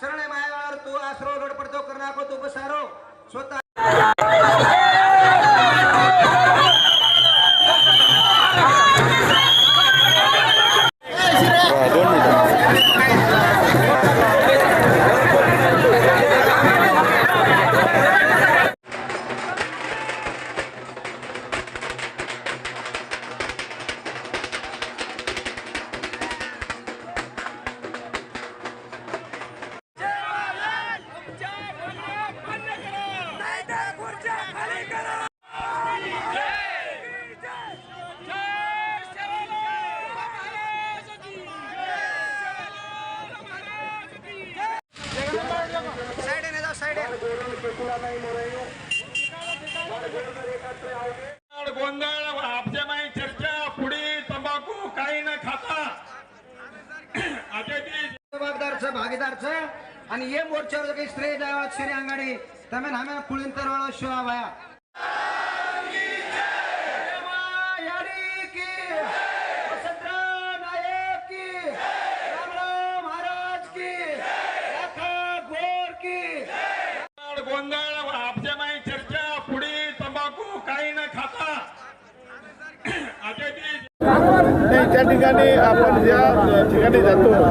शरण माझ्यावर तू आसरो लडपडतो करणार तो बसारो स्वतः गोंधळ आपजेमाई चर्चा पुढे तंबाखू काही न खाता जबाबदारच भागीदारच आणि ये मोर्चावर काही स्त्री जावा श्री अंगाडी तमेन हमें पुळीन तरवाळा शिवा वाया गोंधळ आपजेमाई चर्चा पुडी तंबाखू काही न खाता. नाही त्या ठिकाणी आपण ज्या ठिकाणी जातो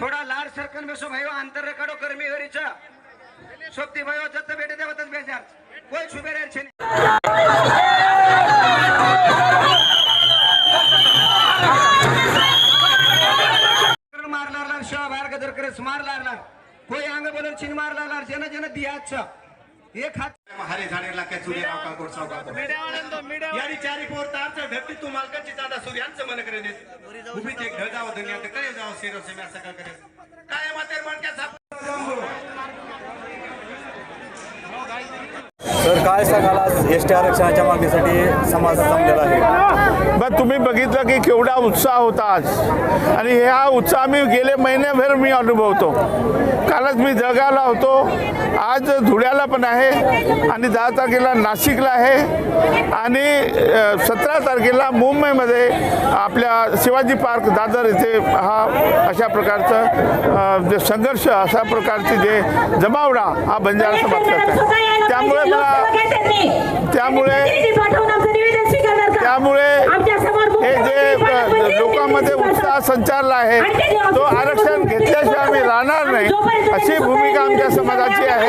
थोडा लाड सरकन बेसो भयो अंतर रेखाडो कर्मी हरीचा सोबती भयो जत भेटे देवतच बेजार कोई शुभे रे बाहेर गदर करेस मार लागला. कोई अंग बोलून चिन मार लागला. जन जन दियाच एक हात हरे झाडेला काय सूर्य राव का सावका यारी चारी पोर तारचं तू मालकाची जादा सूर्यांचं मन करे देस जावं दुनिया करे जावं शिरो से करे काय माते मणक्या साप तर काय सांगाल आज एस टी आरक्षणाच्या मागणीसाठी समाज जमलेला आहे? मग तुम्ही बघितलं की केवढा उत्साह होता आज. आणि ह्या उत्साह मी गेले महिन्याभर मी अनुभवतो. कालच मी जळगावला होतो. आज धुळ्याला पण आहे आणि दहा तारखेला नाशिकला आहे. आणि सतरा तारखेला मुंबईमध्ये आपल्या शिवाजी पार्क दादर इथे हा अशा प्रकारचं जे संघर्ष अशा प्रकारचे जे जमावडा हा बंजारा समाज करत आहे त्यामुळे मला त्यामुळे त्यामुळे हे जे लोकांमध्ये उत्साह संचारला आहे तो आरक्षण घेतल्याशिवाय आम्ही राहणार नाही. अशी भूमिका आमच्या समाजाची आहे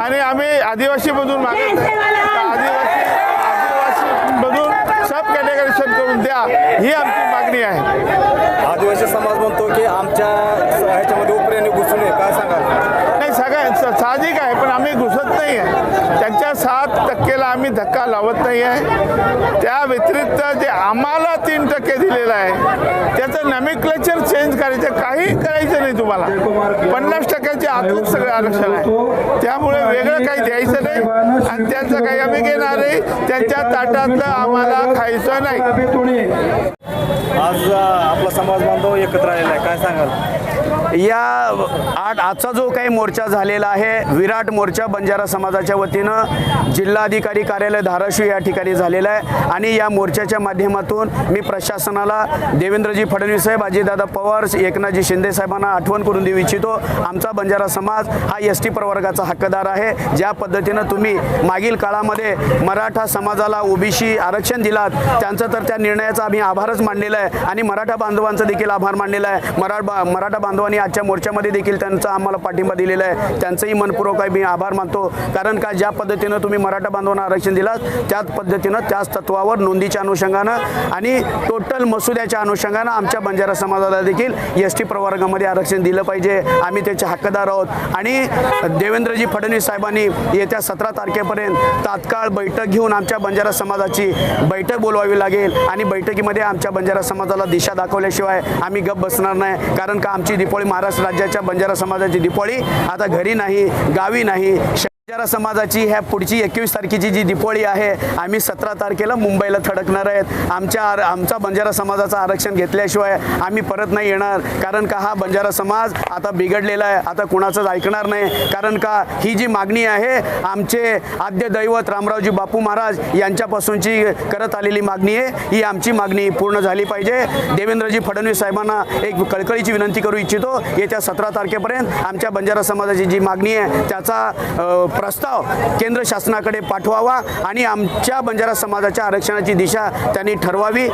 आणि आम्ही आदिवासीमधून मागत आहे. तर आदिवासी आदिवासीमधून सब कॅटेगरेशन करून द्या ही आमची मागणी आहे. आदिवासी समाज म्हणतो की आमच्या ह्याच्यामध्ये उपऱ्याने घुसून काय सांगाल? नाही सगळ्या साहजिक आहे पण आम्ही घुसत नाही आहे त्यांच्या सात टक्केला आम्ही धक्का लावत नाही आहे त्या व्यतिरिक्त जे आम्हाला तीन टक्के दिलेलं आहे त्याचं नमिक्लेचर चेंज करायचं काही करायचं नाही तुम्हाला. पन्नास टक्क्याच्या आतच सगळं आरक्षण आहे. त्यामुळे वेगळं काही द्यायचं नाही आणि त्यांचं काही आम्ही घेणार नाही. त्यांच्या ताटातलं आम्हाला खायचं नाही. आज आपला समाज बांधव एकत्र आलेला आहे. काय सांगाल? या आठ आजचा जो काही मोर्चा झालेला आहे विराट मोर्चा बंजारा समाजाच्या वतीनं जिल्हाधिकारी कार्यालय धाराशिव या ठिकाणी झालेला आहे. आणि या मोर्चाच्या माध्यमातून मी प्रशासनाला देवेंद्रजी फडणवीस साहेब अजितदादा पवार एकनाथजी शिंदे साहेबांना आठवण करून देऊ इच्छितो. आमचा बंजारा समाज हा एस टी प्रवर्गाचा हक्कदार आहे. ज्या पद्धतीनं तुम्ही मागील काळामध्ये मराठा समाजाला ओबीसी आरक्षण दिलात त्यांचं तर त्या निर्णयाचा आम्ही आभारच मानलेला आहे. आणि मराठा बांधवांचा देखील आभार मानलेला आहे. मराठा मराठा बांधवांनी आजच्या मोर्चामध्ये देखील त्यांचा आम्हाला पाठिंबा दिलेला आहे. त्यांचंही मनपूर्वक आहे. मी आभार मानतो. कारण का ज्या पद्धतीनं तुम्ही मराठा बांधवांना आरक्षण दिलात त्याच पद्धतीनं त्याच तत्वावर नोंदीच्या अनुषंगानं आणि टोटल मसुद्याच्या अनुषंगानं आमच्या बंजारा समाजाला देखील एस टी प्रवर्गामध्ये आरक्षण दिलं पाहिजे. आम्ही त्याचे हक्कदार आहोत. आणि देवेंद्रजी फडणवीस साहेबांनी येत्या सतरा तारखेपर्यंत तात्काळ बैठक घेऊन आमच्या बंजारा समाजाची बैठक बोलवावी लागेल आणि बैठकीमध्ये आमच्या बंजारा समाजाला दिशा दाखवल्याशिवाय आम्ही गप बसणार नाही. कारण का आमची दिपोळी महाराष्ट्र राज्याच्या बंजारा समाजाची दिपोळी आता घरी नाही गावी नाही. बंजारा समाजाची ह्या पुढची एकवीस तारखेची जी दिपोळी आहे आम्ही सतरा तारखेला मुंबईला थडकणार आहेत. आमच्या आर- आमचा बंजारा समाजाचं आरक्षण घेतल्याशिवाय आम्ही परत नाही येणार. कारण का हा बंजारा समाज आता बिघडलेला आहे. आता कुणाचंच ऐकणार नाही. कारण का ही जी मागणी आहे आमचे आद्य दैवत रामरावजी बापू महाराज यांच्यापासूनची करत आलेली मागणी आहे ही आमची मागणी पूर्ण झाली पाहिजे. देवेंद्रजी फडणवीस साहेबांना एक कळकळीची विनंती करू इच्छितो. येत्या सतरा तारखेपर्यंत आमच्या बंजारा समाजाची जी मागणी आहे त्याचा प्रस्ताव केंद्र शासनाकडे पाठवावा आणि आमच्या बंजारा समाजाच्या आरक्षणाची दिशा त्यांनी ठरवावी.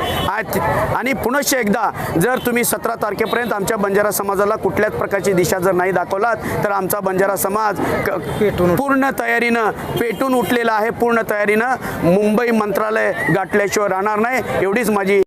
आणि पुनश्च एकदा जर तुम्ही सतरा तारखेपर्यंत आमच्या बंजारा समाजाला कुठल्याच प्रकारची दिशा जर नाही दाखवलात तर आमचा बंजारा समाज पूर्ण तयारीनं पेटून उठलेला आहे. पूर्ण तयारीनं मुंबई मंत्रालय गाठल्याशिवाय राहणार नाही. एवढीच माझी